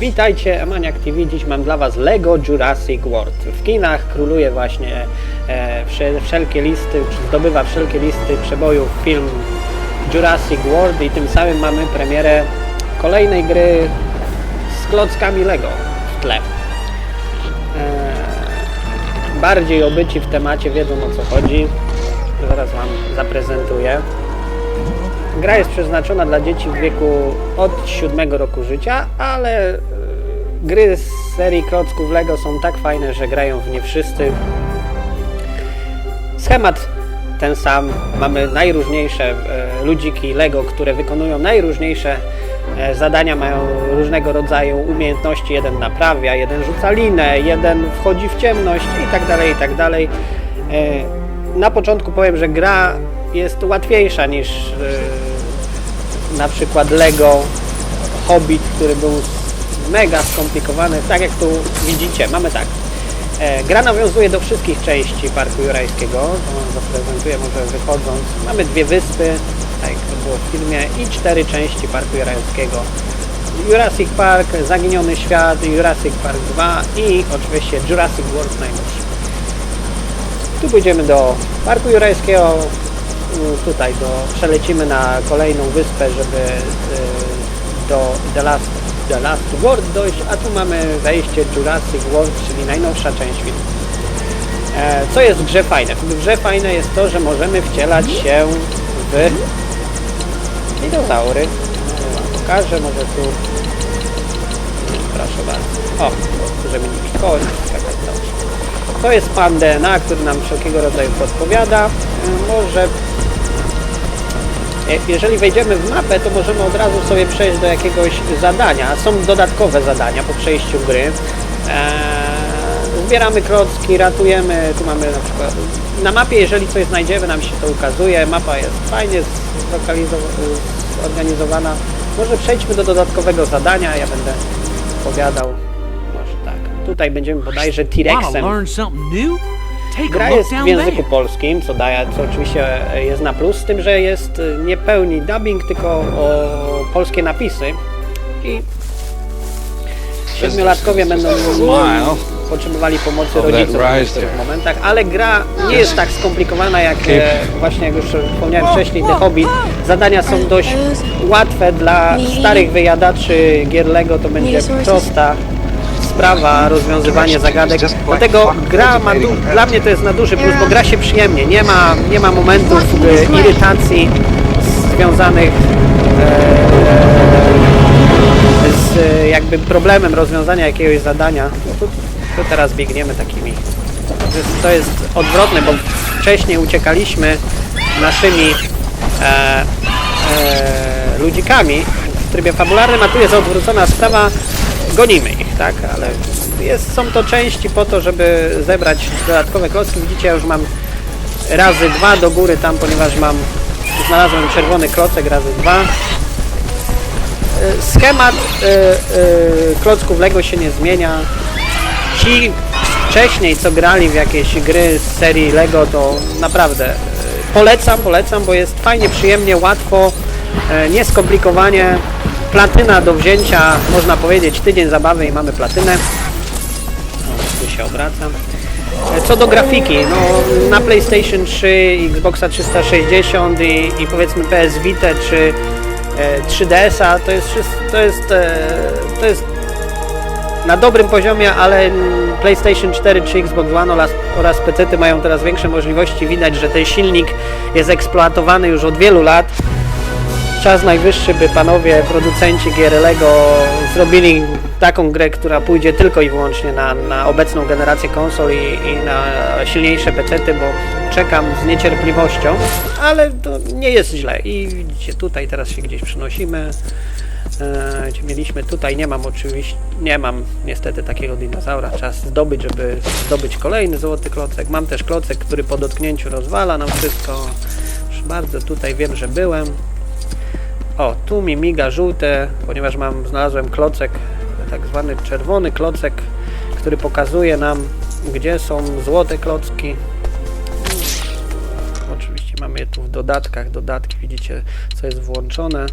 Witajcie, Amaniak TV. Dziś mam dla Was Lego Jurassic World. W kinach króluje właśnie e, wsze- wszelkie listy, zdobywa wszelkie listy przebojów film Jurassic World i tym samym mamy premierę kolejnej gry z klockami Lego w tle. E, bardziej obyci w temacie wiedzą o co chodzi. Zaraz Wam zaprezentuję. Gra jest przeznaczona dla dzieci w wieku od 7 roku życia, ale e, gry z serii klocków Lego są tak fajne, że grają w nie wszyscy. Schemat ten sam. Mamy najróżniejsze e, ludziki Lego, które wykonują najróżniejsze e, zadania, mają różnego rodzaju umiejętności. Jeden naprawia, jeden rzuca linę, jeden wchodzi w ciemność i tak dalej, i tak dalej. Na początku powiem, że gra jest łatwiejsza niż e, na przykład Lego Hobbit, który był mega skomplikowany. Tak jak tu widzicie, mamy tak. E, gra nawiązuje do wszystkich części Parku Jurajskiego. To zaprezentuję może wychodząc. Mamy dwie wyspy, tak jak to było w filmie, i cztery części Parku Jurajskiego. Jurassic Park, Zaginiony Świat, Jurassic Park 2 i oczywiście Jurassic World najnowszy. Tu pójdziemy do Parku Jurajskiego, y, tutaj do, przelecimy na kolejną wyspę, żeby y, do The Last, The Last World dojść, a tu mamy wejście Jurassic World, czyli najnowsza część filmu. E, Co jest w grze fajne? W grze fajne jest to, że możemy wcielać się w dinozaury. Wam pokażę, może tu proszę bardzo. O, żeby nie dobrze. To jest pan DNA, który nam wszelkiego rodzaju podpowiada. Y, Może e, jeżeli wejdziemy w mapę, to możemy od razu sobie przejść do jakiegoś zadania. Są dodatkowe zadania po przejściu gry. Eee, zbieramy klocki, ratujemy, tu mamy na przykład na mapie, jeżeli coś znajdziemy, nam się to ukazuje. Mapa jest fajnie zorganizowana. Może przejdźmy do dodatkowego zadania, ja będę opowiadał. Może tak. Tutaj będziemy bodajże T-Rexem Gra jest w języku polskim, co daje, co oczywiście jest na plus, z tym, że jest y, nie pełni dubbing, tylko o polskie napisy. I siedmiolatkowie będą potrzebowali pomocy rodziców w niektórych momentach, ale gra nie jest tak skomplikowana jak e, właśnie jak już wspomniałem wcześniej The Hobbit. Zadania są dość łatwe dla starych wyjadaczy gier Lego, to będzie prosta sprawa, rozwiązywanie zagadek. Dlatego gra ma, dla mnie to jest na duży plus, bo gra się przyjemnie. Nie ma, nie ma momentów e, irytacji związanych e, z e, jakby problemem rozwiązania jakiegoś zadania. No tu teraz biegniemy takimi. To jest, to jest odwrotne, bo wcześniej uciekaliśmy naszymi e, e, ludzikami w trybie fabularnym, a tu jest odwrócona sprawa, gonimy ich, tak? Ale jest, są to części po to, żeby zebrać dodatkowe klocki. Widzicie, ja już mam razy dwa do góry tam, ponieważ mam znalazłem czerwony klocek razy dwa. E, Schemat e, e, klocków Lego się nie zmienia. Ci wcześniej, co grali w jakieś gry z serii Lego, to naprawdę polecam, polecam, bo jest fajnie, przyjemnie, łatwo, nieskomplikowanie. Platyna do wzięcia, można powiedzieć, tydzień zabawy i mamy platynę. O, tu się obracam. E, Co do grafiki, no na PlayStation 3, Xboxa 360 i, i powiedzmy PS Vita czy e, 3DS-a to jest to jest, e, to jest na dobrym poziomie, ale PlayStation 4 czy Xbox One oraz, oraz PC mają teraz większe możliwości. Widać, że ten silnik jest eksploatowany już od wielu lat. Czas najwyższy, by panowie producenci gier Lego zrobili taką grę, która pójdzie tylko i wyłącznie na, na obecną generację konsol i, i na silniejsze PC, bo czekam z niecierpliwością, ale to nie jest źle. I widzicie, tutaj teraz się gdzieś przenosimy. E, mieliśmy tutaj, nie mam oczywiście, nie mam niestety takiego dinozaura, czas zdobyć, żeby zdobyć kolejny złoty klocek. Mam też klocek, który po dotknięciu rozwala nam wszystko. Proszę bardzo, tutaj wiem, że byłem. O, tu mi miga żółte, ponieważ mam, znalazłem klocek, tak zwany czerwony klocek, który pokazuje nam, gdzie są złote klocki. Oczywiście mamy je tu w dodatkach, dodatki, widzicie, co jest włączone.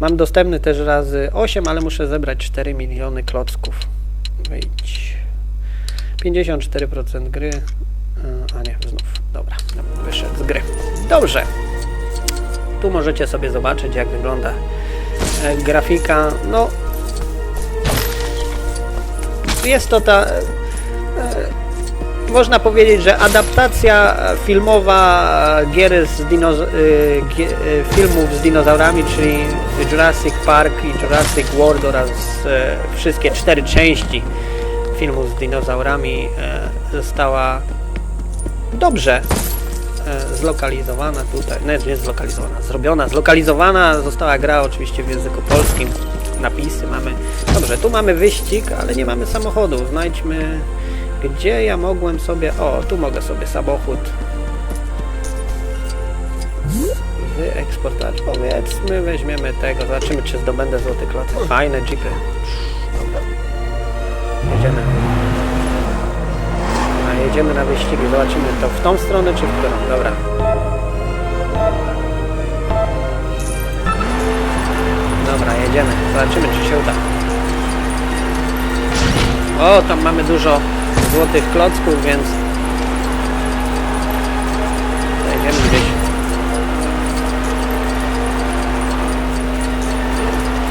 Mam dostępny też razy 8, ale muszę zebrać 4 miliony klocków. Wyjdź. 54% gry. E, A nie, znów. Dobra, wyszedł z gry. Dobrze. Tu możecie sobie zobaczyć, jak wygląda e, grafika. No, jest to ta. E, e, można powiedzieć, że adaptacja filmowa gier z filmów z dinozaurami, czyli Jurassic Park i Jurassic World oraz wszystkie cztery części filmu z dinozaurami została dobrze zlokalizowana tutaj, nie, nie zlokalizowana, zrobiona, zlokalizowana została gra oczywiście w języku polskim, napisy mamy. Dobrze, tu mamy wyścig, ale nie mamy samochodu. Znajdźmy, gdzie ja mogłem sobie, o, tu mogę sobie samochód wyeksportować. Powiedzmy, weźmiemy tego, zobaczymy czy zdobędę złoty klocek. Fajne jeepy. Dobra. Jedziemy. Jedziemy na wyścigi, zobaczymy to w tą stronę czy w którą. Dobra. Dobra, jedziemy. Zobaczymy czy się uda. O, tam mamy dużo złotych klocków, więc jedziemy gdzieś.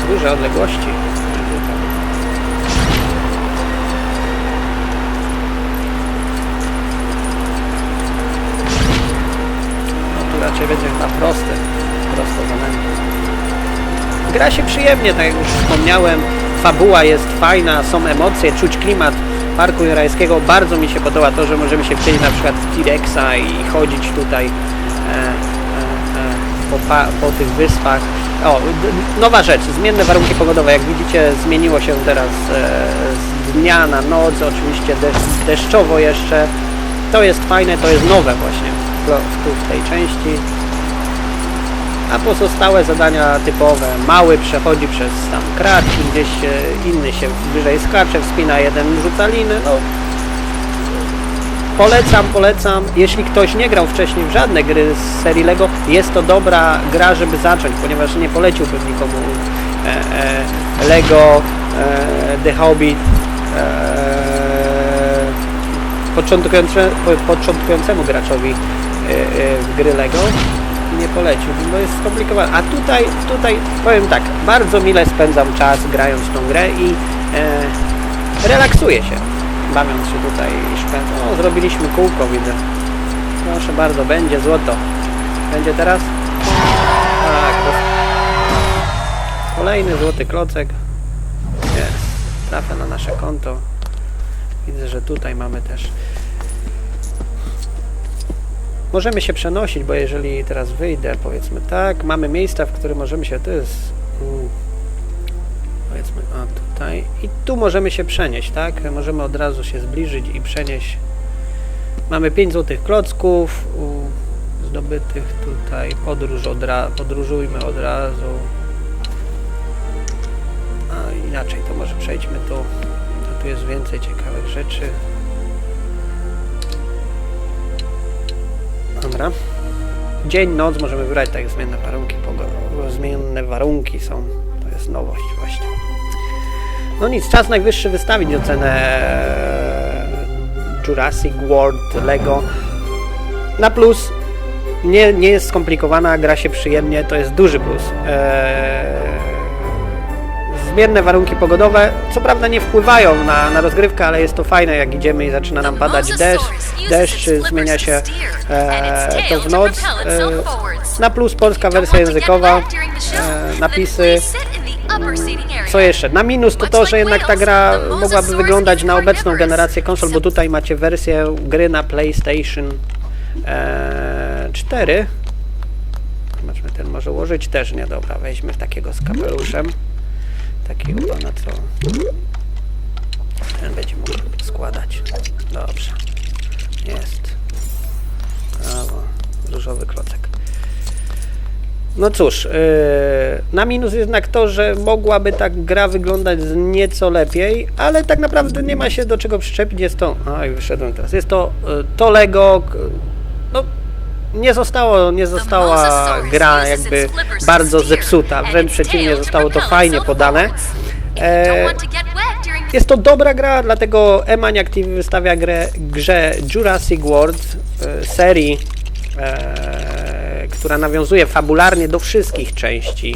Duże odległości. Będzie chyba prosty. Prosto za nami. Gra się przyjemnie, tak jak już wspomniałem. Fabuła jest fajna, są emocje, czuć klimat Parku Jurajskiego. Bardzo mi się podoba to, że możemy się wcielić na przykład w T-Rexa i chodzić tutaj e, e, e, po, pa, po tych wyspach. O, nowa rzecz, zmienne warunki pogodowe. Jak widzicie, zmieniło się teraz e, z dnia na noc, oczywiście deszcz, deszczowo jeszcze. To jest fajne, to jest nowe właśnie w, tu w tej części a pozostałe zadania typowe. Mały przechodzi przez tam kratki, gdzieś e, inny się wyżej skacze, wspina jeden, rzuca liny, no polecam, polecam. Jeśli ktoś nie grał wcześniej w żadne gry z serii LEGO, jest to dobra gra, żeby zacząć, ponieważ nie poleciłbym nikomu e, e, LEGO, e, The Hobbit, e, początkujące, po- początkującemu graczowi e, e, gry LEGO nie poleciłbym, bo jest skomplikowane. A tutaj, tutaj powiem tak, bardzo mile spędzam czas grając tą grę i e, relaksuję się, bawiąc się tutaj i szpędzam. O, zrobiliśmy kółko, widzę. Proszę bardzo, będzie złoto. Będzie teraz? Tak, kolejny złoty klocek. Jest, trafia na nasze konto. Widzę, że tutaj mamy też Możemy się przenosić, bo jeżeli teraz wyjdę, powiedzmy tak, mamy miejsca, w których możemy się, to jest mm, powiedzmy, a tutaj i tu możemy się przenieść, tak? Możemy od razu się zbliżyć i przenieść. Mamy 5 złotych klocków zdobytych tutaj, podróż od podróżujmy od razu. A inaczej, to może przejdźmy tu, a tu jest więcej ciekawych rzeczy. Dzień, noc możemy wybrać tak zmienne warunki pogo- Zmienne warunki są. To jest nowość właśnie. No nic, czas najwyższy wystawić ocenę Jurassic World Lego. Na plus nie, nie jest skomplikowana, gra się przyjemnie, to jest duży plus. Eee, zmienne warunki pogodowe, co prawda nie wpływają na, na rozgrywkę, ale jest to fajne, jak idziemy i zaczyna nam padać deszcz, deszcz zmienia się e, to w noc. E, na plus polska wersja językowa, e, napisy. Co jeszcze? Na minus to to, że jednak ta gra mogłaby wyglądać na obecną generację konsol, bo tutaj macie wersję gry na PlayStation e, 4. Zobaczmy, ten może ułożyć też nie, dobra, weźmy takiego z kapeluszem. Takiego pana, co ten będzie mógł składać. Dobrze. Jest. Brawo. Różowy klocek. No cóż, yy, na minus jednak to, że mogłaby ta gra wyglądać nieco lepiej, ale tak naprawdę nie ma się do czego przyczepić. Jest to. Oj, wyszedłem teraz. Jest to yy, to Lego. k- No, nie zostało, nie została gra jakby bardzo zepsuta, wręcz przeciwnie, zostało to fajnie podane. E, jest to dobra gra, dlatego Emaniac TV wystawia grę, grze Jurassic World e, serii, e, która nawiązuje fabularnie do wszystkich części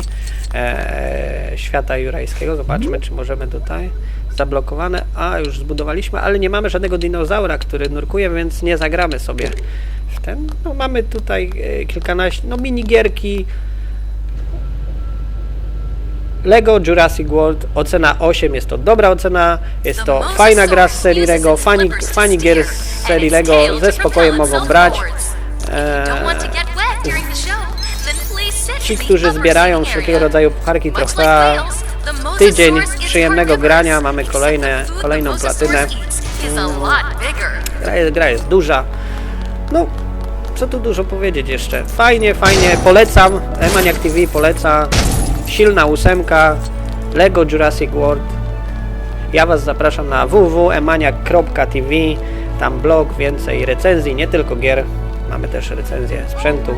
e, świata jurajskiego. Zobaczmy, czy możemy tutaj zablokowane. A, już zbudowaliśmy, ale nie mamy żadnego dinozaura, który nurkuje, więc nie zagramy sobie ten. No, mamy tutaj e, kilkanaście, no minigierki, Lego Jurassic World, ocena 8, jest to dobra ocena, jest to fajna gra z serii Lego, fani, fani gier z serii Lego ze spokojem mogą brać. Eee, ci, którzy zbierają wszelkiego rodzaju pucharki, trofea, tydzień przyjemnego grania, mamy kolejne, kolejną platynę. Gra jest, gra jest duża. No, co tu dużo powiedzieć jeszcze. Fajnie, fajnie, polecam. Emaniac TV poleca. Silna ósemka. Lego Jurassic World. Ja Was zapraszam na www.emaniac.tv. Tam blog, więcej recenzji, nie tylko gier. Mamy też recenzję sprzętu.